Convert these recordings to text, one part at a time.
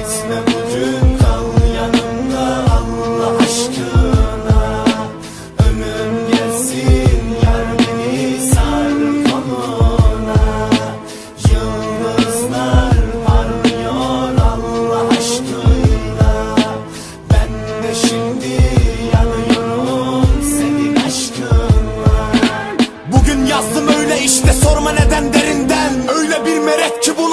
It's never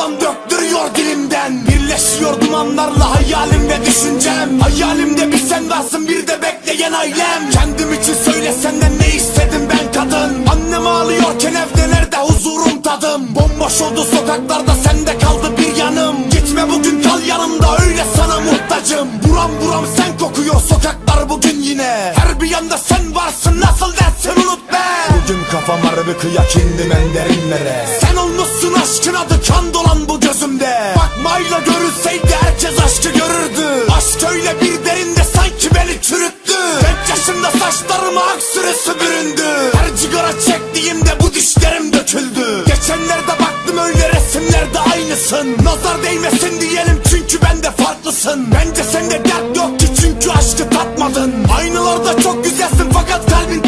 Yalan döktürüyor dilimden. Birleşiyor dumanlarla hayalim ve düşüncem. Hayalimde bir sen varsın bir de bekleyen ailem. Kendim için söyle senden ne istedim ben kadın? Annem ağlıyorken evde nerede huzurum tadım? Bomboş oldu sokaklarda sende kaldı bir yanım. Gitme bugün kal yanımda öyle sana muhtacım. Buram buram sen kokuyor sokaklar bugün yine. Her bir yanda sen varsın nasıl dersin unut be. Bugün kafam harbi kıya kendim en derinlere. Sen olmuşsun Görülseydi herkes aşkı görürdü. Aşk öyle bir derinde sanki beni çürüttü. Genç yaşımda saçlarıma ak sürüsü büründü Her cigara çektiğimde bu dişlerim döküldü. Geçenlerde baktım öyle resimlerde aynısın. Nazar değmesin diyelim çünkü bende farklısın. Bence sende dert yok ki çünkü aşkı tatmadın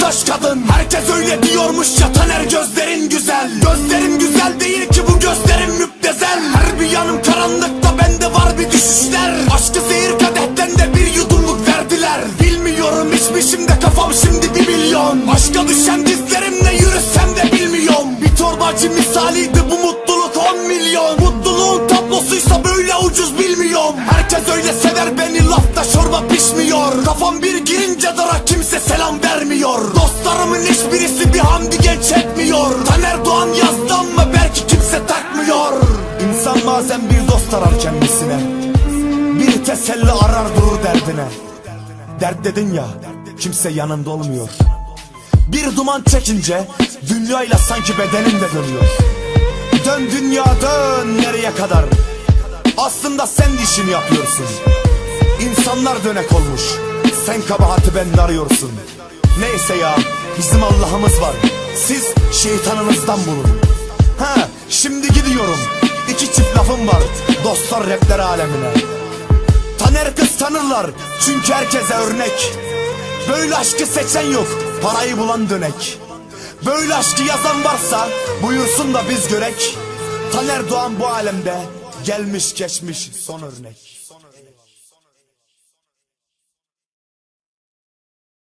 taş kadın. Herkes öyle diyormuş ya Taner gözlerin güzel. Gözlerim güzel değil ki bu gözlerim müptezel. Her bir yanım karanlıkta bende var bir düşüşler. Aşkı zehir kadehten de bir yudumluk verdiler. Bilmiyorum içmişim de kafam şimdi bir milyon. Aşka düşen dizlerimle yürüsem de bilmiyorum. Bir torbacı misaliydi çorba pişmiyor. Kafam bir girince dara kimse selam vermiyor. Dostlarımın hiçbirisi bir hamdi genç etmiyor Taner Doğan yazdı ama belki kimse takmıyor. İnsan bazen bir dost arar kendisine. Bir teselli arar durur derdine. Dert dedin ya kimse yanında olmuyor. Bir duman çekince dünyayla sanki bedenin de dönüyor. Dön dünya dön nereye kadar? Aslında sen işini yapıyorsun İnsanlar dönek olmuş. Sen kabahati ben arıyorsun. Neyse ya bizim Allah'ımız var. Siz şeytanınızdan bulun. Ha şimdi gidiyorum. İki çift lafım var Dostlar rapler alemine. Taner kız tanırlar çünkü herkese örnek. Böyle aşkı seçen yok parayı bulan dönek. Böyle aşkı yazan varsa buyursun da biz görek. Taner Doğan bu alemde gelmiş geçmiş son örnek